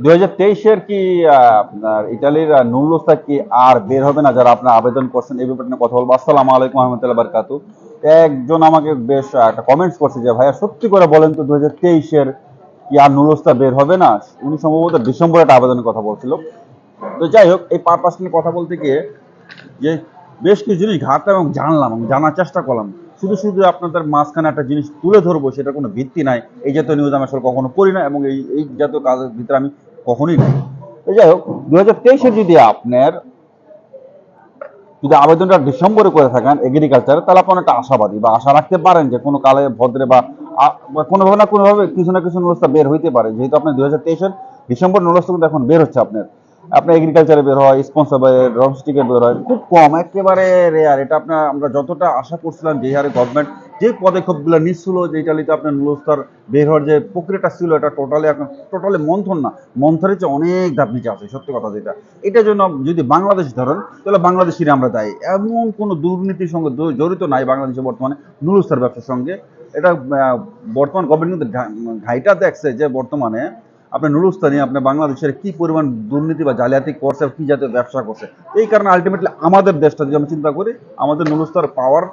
দুই হাজার কি ইটালির কি আর বের হবে না যারা আপনার আবেদন করছেন? এই ব্যাপারে কথা বলব। আসসালামু আলাইকুম বারকাতু। একজন আমাকে বেশ একটা কমেন্টস করছে যে, ভাইয়া, সত্যি করে বলেন তো দুই হাজার কি আর নুরুলস্তা বের হবে না? উনি সম্ভবত ডিসেম্বরে একটা আবেদনের কথা বলছিল। তো যাই হোক, এই পারপাস নিয়ে কথা বলতে গিয়ে যে বেশ কিছু জিনিস ঘাটলাম এবং জানলাম জানার চেষ্টা করলাম। শুধু শুধু আপনাদের মাঝখানে একটা জিনিস তুলে ধরবো, সেটা কোনো ভিত্তি নাই। এই জাতীয় নিউজ আমি আসলে কখনো করি না এবং এই এই জাতীয় কাজের ভিতরে আমি কখনোই নাই। যাই হোক দু হাজার তেইশে যদি আপনার যদি আবেদনটা ডিসেম্বরে করে থাকেন এগ্রিকালচারে তাহলে আপনার একটা আশাবাদী বা আশা রাখতে পারেন যে কোনো কালে ভদ্রে বা কোনোভাবে না কোনোভাবে কিছু না কিছু নুরস্তা বের হইতে পারে। যেহেতু আপনার দুই হাজার তেইশের ডিসেম্বর নুরস্তা কিন্তু এখন বের হচ্ছে আপনার। আপনার এগ্রিকালচারে বের হয় স্পন্সর ডোমেস্টিকে বের হয়, খুব কম, একেবারে রেয়ার এটা আপনার, আমরা যতটা আশা করছিলাম যে হারে গভর্নমেন্ট যে পদক্ষেপগুলো নিচ্ছিল, যে ইটালিতে আপনার নুরস্তার বের হওয়ার যে প্রক্রিয়াটা ছিল, এটা টোটালি এখন টোটালি মন্থন না। মন্থনের চেয়ে অনেক ধাপ নিচে আছে, সত্যি কথা যেটা। এটার জন্য যদি বাংলাদেশ ধরেন, তাহলে বাংলাদেশিরা আমরা দায়ী। এমন কোনো দুর্নীতির সঙ্গে জড়িত নাই বাংলাদেশে বর্তমানে নুরুস্তার ব্যবসার সঙ্গে। এটা বর্তমান গভর্নমেন্ট কিন্তু ঘাইটা দেখছে যে বর্তমানে আপনার নুরুস্তানি আপনার বাংলাদেশের কি পরিমাণ দুর্নীতি বা জালিয়াতি করছে, কি জাতীয় ব্যবসা করছে, এই কারণে আলটিমেটলি আমাদের দেশটা যদি আমরা চিন্তা করি, আমাদের নুরুস্তার পাওয়ার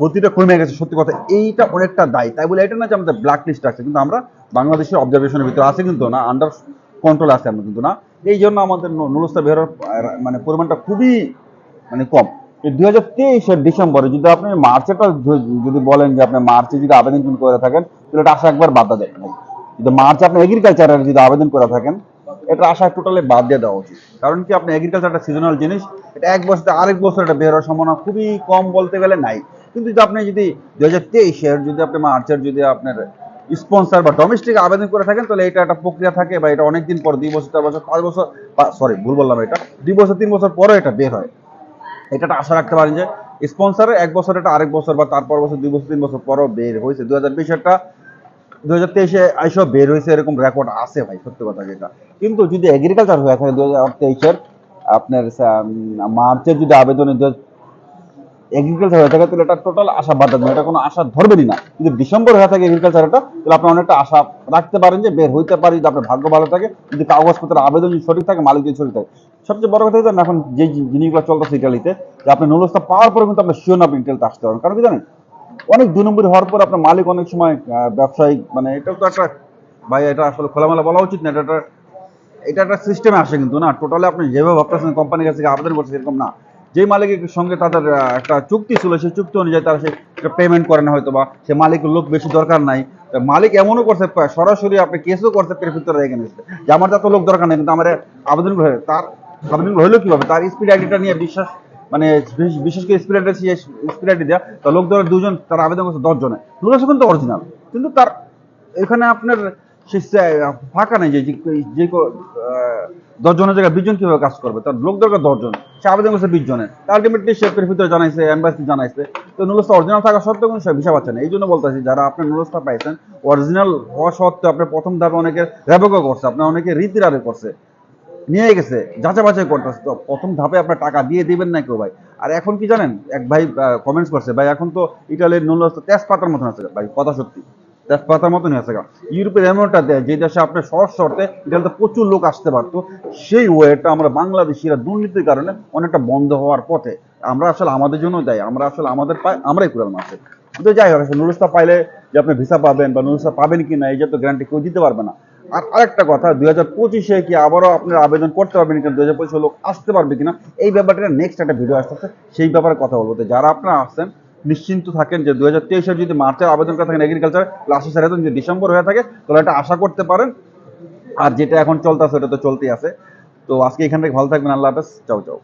গতিটা কমে গেছে, সত্যি কথা, এইটা অনেকটা দায়ী। তাই বলে এটা না যে আমাদের ব্ল্যাক লিস্ট আছে, কিন্তু আমরা বাংলাদেশের অবজারভেশনের ভিতরে আছে কিন্তু না আন্ডার কন্ট্রোল আছে আমরা কিন্তু না। এই জন্য আমাদের নুরুস্তা বেরোর মানে পরিমাণটা খুবই মানে কম। দুই হাজার তেইশের ডিসেম্বরে যদি আপনি মার্চেটা যদি বলেন যে আপনি মার্চে যদি আবেদন করে থাকেন, তাহলে এটা আশা একবার বাধা দেয় যদি মার্চে আপনি এগ্রিকালচারের যদি আবেদন করে থাকেন, এটা আশা টোটালি বাদ দিয়ে দেওয়া উচিত। কারণ কি, আপনি এগ্রিকালচার একটা সিজনাল জিনিস, এটা এক বছর আরেক বছর এটা বের হওয়ার সম্ভাবনা খুবই কম বলতে গেলে নাই। কিন্তু যদি আপনি যদি দুই হাজার তেইশের, যদি আপনি মার্চের, যদি আপনার স্পন্সর বা ডোমেস্টিক আবেদন করে থাকেন, তাহলে এটা একটা প্রক্রিয়া থাকে বা এটা অনেকদিন পর দুই বছর, চার বছর, পাঁচ বছর সরি ভুল বললাম এটা, দুই বছর, তিন বছর পরে এটা বের হয়। এটা একটা আশা রাখতে পারেন যে স্পন্সরে এক বছর এটা আরেক বছর বা তারপর বছর দুই বছর, তিন বছর পরও বের হয়েছে। দু হাজার বিশেরটা দু হাজার তেইশে বের হয়েছে এরকম রেকর্ড আছে ভাই, সত্যি কথা যেটা। কিন্তু যদি এগ্রিকালচার হয়ে দু হাজার তেইশের আপনার মার্চের যদি আবেদনে এগ্রিকালচার হয়ে থাকে তাহলে এটা টোটাল আশা বাদ দেবে এটা কোনো আশা ধরবেনই না। যদি ডিসেম্বর হয়ে থাকে তাহলে আপনি অনেকটা আশা রাখতে পারেন যে বের হইতে পারি, যদি আপনার ভাগ্য ভালো থাকে। যদি কাগজপত্রের আবেদন যদি সঠিক থাকে, মালিক যদি সঠিক থাকে। সবচেয়ে বড় কথা এখন যে জিনিসগুলো চলতেছে ইটালিতে যে আপনি নুলসটা পাওয়ার পরে কিন্তু আপনি শিওর আপনি আসতে পারেন কারণ কি জানেন? অনেক দুই নম্বর হওয়ার পর আপনার মালিক অনেক সময় ব্যবসায়িক মানে এটা তো একটা, ভাই, এটা আসলে খোলামেলা বলা উচিত না, এটা একটা এটা একটা সিস্টেমে আসে কিন্তু না। টোটালি আপনি যেভাবে ভাবতেছেন কোম্পানির কাছে আবেদন করছেন এরকম না। যেই মালিকের সঙ্গে তাদের একটা চুক্তি ছিল, সেই চুক্তি অনুযায়ী তারা সে পেমেন্ট করে না হয়তো বা, সে মালিকের লোক বেশি দরকার নাই। মালিক এমনও করছে সরাসরি আপনি কেসও করছে পের ভিতরে রেখে নিচ্ছে যে আমার তো এত লোক দরকার নেই, কিন্তু আমার আবেদন তার আবেদন হইল কীভাবে? তার স্পিড আইডিটা নিয়ে বিশ্বাস মানে বিশ- বিশেষ করে আইডি স্পিড আইডি দেওয়া তো লোক ধরে দুজন তার আবেদন করছে দশ জনে লোকেশন কিন্তু অরিজিনাল কিন্তু তার এখানে আপনার সে সে- ফাঁকা নেই যে যে- যে কো- আহ, দশ জনের জায়গায় বিশ জন কীভাবে কাজ করবে? তার লোক দরকার দশ জন সে আবেদন করছে বিশ জনের আলটিমেটলি শেপের ভিতরে জানাইছে এম্বাসি জানাইছে। তো নুলসটা অরিজিনাল থাকা সত্ত্বেও কিন্তু সে ভিসা পাচ্ছে না। এই জন্য বলতেছি যারা আপনার নুলসটা পাইছেন অরিজিনাল হওয়া সত্ত্বেও আপনার প্রথম ধাপে অনেকে রেবকও করছে আপনার অনেকে রীতিরারে করছে। নিয়ে গেছে যাচাই বাছাই করতেছে। তো প্রথম ধাপে আপনার টাকা দিয়ে দিবেন না কেউ ভাই। আর এখন কি জানেন, এক ভাই কমেন্টস করছে, ভাই, এখন তো ইটালির নুন তেজপাতার মতন আছে। ভাই, কথা সত্যি, তেজপাতার মতনই আছে গা। ইউরোপের এমনটা দেয় যে দেশে আপনার সহজ শর্তে ইটালিতে প্রচুর লোক আসতে পারতো, সেই ওয়েটা আমরা বাংলাদেশিরা দুর্নীতির কারণে অনেকটা বন্ধ হওয়ার পথে। আমরা আসলে আমাদের জন্য দেয়, আমরা আসলে আমাদের পাই আমরাই কুড়াল মাসে যাই হোক নুরুস্তা পাইলে যে আপনি ভিসা পাবেন বা নুরুস্তা পাবেন কি না এই যে তো গ্যারান্টি কেউ দিতে পারবে না। আর আরেকটা কথা, দুই হাজার পঁচিশে কি আবারও আপনার আবেদন করতে পারবেন কিনা দুই হাজার পঁচিশে লোক আসতে পারবে কিনা? এই ব্যাপারটা নেক্সট একটা ভিডিও আসতেছে, সেই ব্যাপারে কথা বলব। তো যারা আপনারা আসছেন, নিশ্চিন্ত থাকেন যে দুই হাজার তেইশে যদি মার্চের আবেদন করে থাকেন এগ্রিকালচার লাস্টের সাথে যদি ডিসেম্বর হয়ে থাকে, তাহলে এটা আশা করতে পারেন। আর যেটা এখন চলতে চলতেছে, ওটা তো চলতেই আছে। তো আজকে এখান থেকে ভালো থাকবেন, আল্লাহ হাফেজ। চাও চাও।